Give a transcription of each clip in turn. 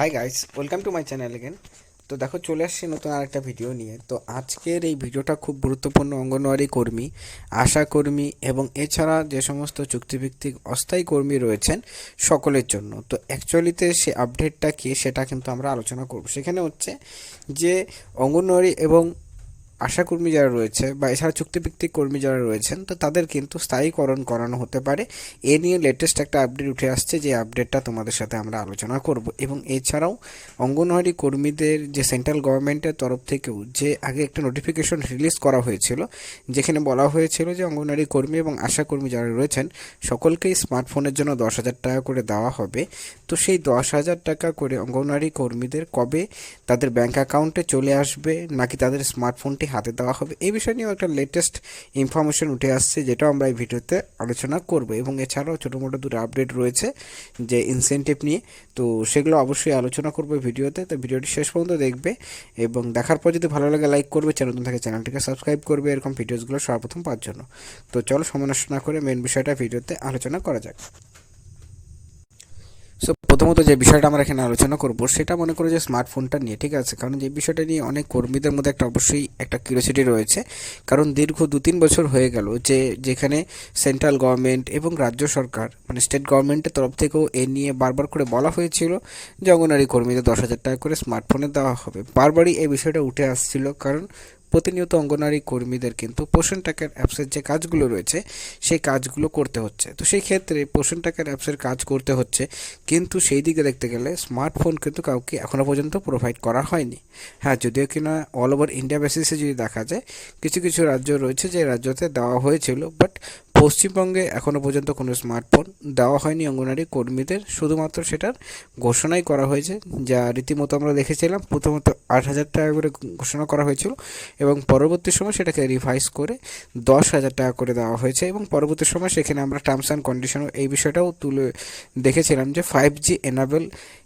Hi guys welcome to my channel again তো দেখো, চলে আসছি নতুন আরেকটা ভিডিও নিয়ে। তো আজকের এই ভিডিওটা খুব গুরুত্বপূর্ণ অঙ্গনওয়াড়ি কর্মী, আশা কর্মী এবং এছাড়া যে সমস্ত চুক্তিভিত্তিক অস্থায়ী কর্মী রয়েছেন সকলের জন্য। তো অ্যাকচুয়ালিতে সে আপডেটটা কী, সেটা কিন্তু আমরা আলোচনা করব। সেখানে হচ্ছে যে অঙ্গনওয়াড়ি এবং আশাকর্মী যারা রয়েছে বা এছাড়া চুক্তিভিত্তিক কর্মী যারা রয়েছেন, তো তাদের কিন্তু স্থায়ীকরণ করানো হতে পারে। এ নিয়ে লেটেস্ট একটা আপডেট উঠে আসছে, যে আপডেটটা তোমাদের সাথে আমরা আলোচনা করব। এবং এছাড়াও অঙ্গনওয়াড়ি কর্মীদের যে সেন্ট্রাল গভর্নমেন্টের তরফ থেকেও যে আগে একটা নোটিফিকেশন রিলিজ করা হয়েছিল, যেখানে বলা হয়েছিল যে অঙ্গনওয়াড়ি কর্মী এবং আশাকর্মী যারা রয়েছেন, সকলকেই স্মার্টফোনের জন্য দশ হাজার টাকা করে দেওয়া হবে। তো সেই দশ হাজার টাকা করে অঙ্গনওয়াড়ি কর্মীদের কবে তাদের ব্যাংক অ্যাকাউন্টে চলে আসবে, নাকি তাদের স্মার্টফোনটি হাতে দেওয়া হবে। এই বিষয় নিয়েও একটা লেটেস্ট ইনফরমেশন উঠে আসছে, যেটাও আমরা এই ভিডিওতে আলোচনা করব। এবং এছাড়াও ছোটো মোটো দুটো আপডেট রয়েছে যে ইনসেন্টিভ নিয়ে। তো সেগুলো অবশ্যই আলোচনা করব ভিডিওতে। তো ভিডিওটি শেষ পর্যন্ত দেখবে এবং দেখার পর যদি ভালো লাগে লাইক করবে চ্যানেল থাকে চ্যানেলটিকে সাবস্ক্রাইব করবে। এরকম ভিডিওসগুলো সর্বপ্রথম পাওয়ার জন্য। তো চলো নষ্ট না করে মেন বিষয়টা ভিডিওতে আলোচনা করা যাক। সো প্রথমত যে বিষয়টা আমরা এখানে আলোচনা করব, সেটা মনে করো যে স্মার্টফোনটা নিয়ে, ঠিক আছে? কারণ যে বিষয়টা নিয়ে অনেক কর্মীদের মধ্যে একটা অবশ্যই একটা কিউরিয়াসিটি রয়েছে। কারণ দীর্ঘ দু তিন বছর হয়ে গেল যে, যেখানে সেন্ট্রাল গভর্নমেন্ট এবং রাজ্য সরকার মানে স্টেট গভর্নমেন্টের তরফ থেকেও এ নিয়ে বারবার করে বলা হয়েছিল যে অঙ্গনারী কর্মীদের দশ হাজার টাকা করে স্মার্টফোনে দেওয়া হবে। বারবারই এই বিষয়টা উঠে আসছিল। কারণ প্রতিনিয়ত অঙ্গনারী কর্মীদের কিন্তু পোষণ টাকার অ্যাপসের যে কাজগুলো রয়েছে, সেই কাজগুলো করতে হচ্ছে। তো সেই ক্ষেত্রে পোষণ টাকার অ্যাপসের কাজ করতে হচ্ছে, কিন্তু সেই দিকে দেখতে গেলে স্মার্টফোন কিন্তু কাউকে এখনও পর্যন্ত প্রোভাইড করা হয়নি। হ্যাঁ যদিও কিনা অল ওভার ইন্ডিয়া বেসিসে যদি দেখা যায়, কিছু কিছু রাজ্য রয়েছে যে রাজ্যতে দেওয়া হয়েছিল বাট পশ্চিমবঙ্গে এখনও পর্যন্ত কোনো স্মার্টফোন দেওয়া হয়নি অঙ্গনারী কর্মীদের। শুধুমাত্র সেটার ঘোষণাই করা হয়েছে, যা রীতিমতো আমরা দেখেছিলাম। প্রথমত আট হাজার টাকা করে ঘোষণা করা হয়েছিল এবং পরবর্তী সময় সেটাকে রিভাইজ করে দশ হাজার টাকা করে দেওয়া হয়েছে এবং পরবর্তী সময় সেখানে আমরা টার্মস অ্যান্ড কন্ডিশন এই বিষয়টাও তুলে দেখেছিলাম যে ফাইভ জি এনাবেল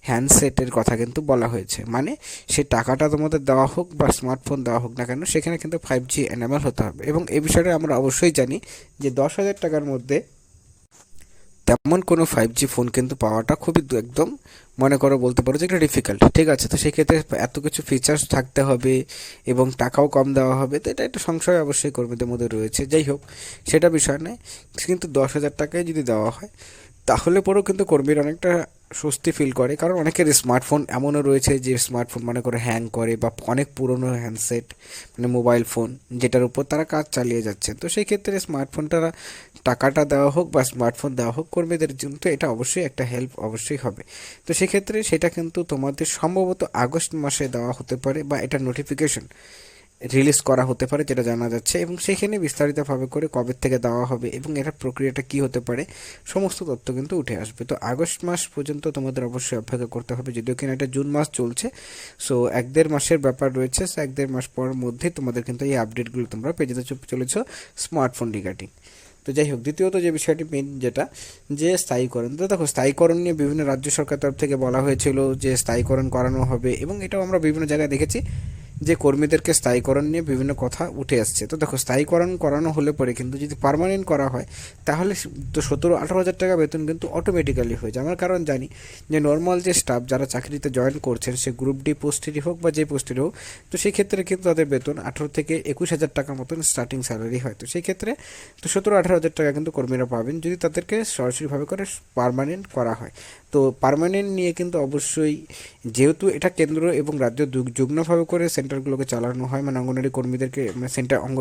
হ্যান্ডসেটের কথা কিন্তু বলা হয়েছে। মানে সে টাকাটা তোমাদের দেওয়া হোক বা স্মার্টফোন দেওয়া হোক না কেন, সেখানে কিন্তু ফাইভ জি এনাবেল হতে হবে। এবং এ বিষয়টা আমরা অবশ্যই জানি যে দশ হাজার টাকার মধ্যে তেমন কোনো ফাইভ জি ফোন কিন্তু পাওয়াটা খুবই একদম মনে করো বলতে পারো যে একটা ডিফিকাল্ট ঠিক আছে, তো সেক্ষেত্রে এত কিছু ফিচার্স থাকতে হবে এবং টাকাও কম দেওয়া হবে, তো এটা একটা সংশয় অবশ্যই কর্মীদের মধ্যে রয়েছে। যাই হোক, সেটা বিষয় নয়। কিন্তু দশ হাজার টাকায় যদি দেওয়া হয়, তাহলে পরেও কিন্তু কর্মীর অনেকটা স্বস্তি ফিল করে। কারণ অনেকের স্মার্টফোন এমনও রয়েছে যে স্মার্টফোন মনে করে হ্যাং করে বা অনেক পুরনো হ্যান্ডসেট মানে মোবাইল ফোন যেটার উপর তারা কাজ চালিয়ে যাচ্ছে। তো সেই ক্ষেত্রে স্মার্টফোনটা টাকাটা দেওয়া হোক বা স্মার্টফোন দেওয়া হোক কর্মীদের জন্য তো এটা অবশ্যই একটা হেল্প অবশ্যই হবে। তো সেক্ষেত্রে সেটা কিন্তু তোমাদের সম্ভবত আগস্ট মাসে দেওয়া হতে পারে বা এটা নোটিফিকেশন রিলিজ করা হতে পারে, যেটা জানা যাচ্ছে। এবং সেখানে বিস্তারিতভাবে করে কবে থেকে দেওয়া হবে এবং এটার প্রক্রিয়াটা কি হতে পারে, সমস্ত তথ্য কিন্তু উঠে আসবে। তো আগস্ট মাস পর্যন্ত তোমাদের অবশ্যই অপেক্ষা করতে হবে, যদিও কিনা এটা জুন মাস চলছে। সো এক দেড় মাসের ব্যাপার রয়েছে। সো এক দেড় মাস পর মধ্যে তোমাদের কিন্তু এই আপডেটগুলো তোমরা পেয়ে যেতে চলেছ স্মার্টফোন রিগার্ডিং তো যাই হোক, দ্বিতীয়ত যে বিষয়টি মেন যেটা, যে স্থায়ীকরণ। তো দেখো, স্থায়ীকরণ নিয়ে বিভিন্ন রাজ্য সরকার তরফ থেকে বলা হয়েছিল যে স্থায়ীকরণ করানো হবে এবং এটাও আমরা বিভিন্ন জায়গায় দেখেছি। যে কর্মীদেরকে স্থায়ীকরণ নিয়ে বিভিন্ন কথা উঠে আসছে। তো দেখো, স্থায়ীকরণ করানো হলে পরে কিন্তু যদি পারমানেন্ট করা হয়, তাহলে তো সতেরো, আঠারো হাজার টাকা বেতন কিন্তু অটোমেটিক্যালি হয়ে যায়। আমার কারণ জানি যে নর্মাল যে স্টাফ যারা চাকরিতে জয়েন করছেন, সে গ্রুপ ডি পোস্টেরই হোক বা যে পোস্টেরই হোক, তো সেই ক্ষেত্রে কিন্তু তাদের বেতন আঠারো থেকে একুশ হাজার টাকা মতন স্টার্টিং স্যালারি হয়। তো সেই ক্ষেত্রে তো সতেরো, আঠারো হাজার টাকা কিন্তু কর্মীরা পাবেন যদি তাদেরকে সরাসরিভাবে করে পারমানেন্ট করা হয়। তো পার্মানেন্ট নিয়ে কিন্তু অবশ্যই যেহেতু এটা কেন্দ্র এবং রাজ্য যুগ্মভাবে করে সেন্টারগুলোকে চালানো হয় মানে অঙ্গনারী কর্মীদেরকে মানে সেন্টার অঙ্গ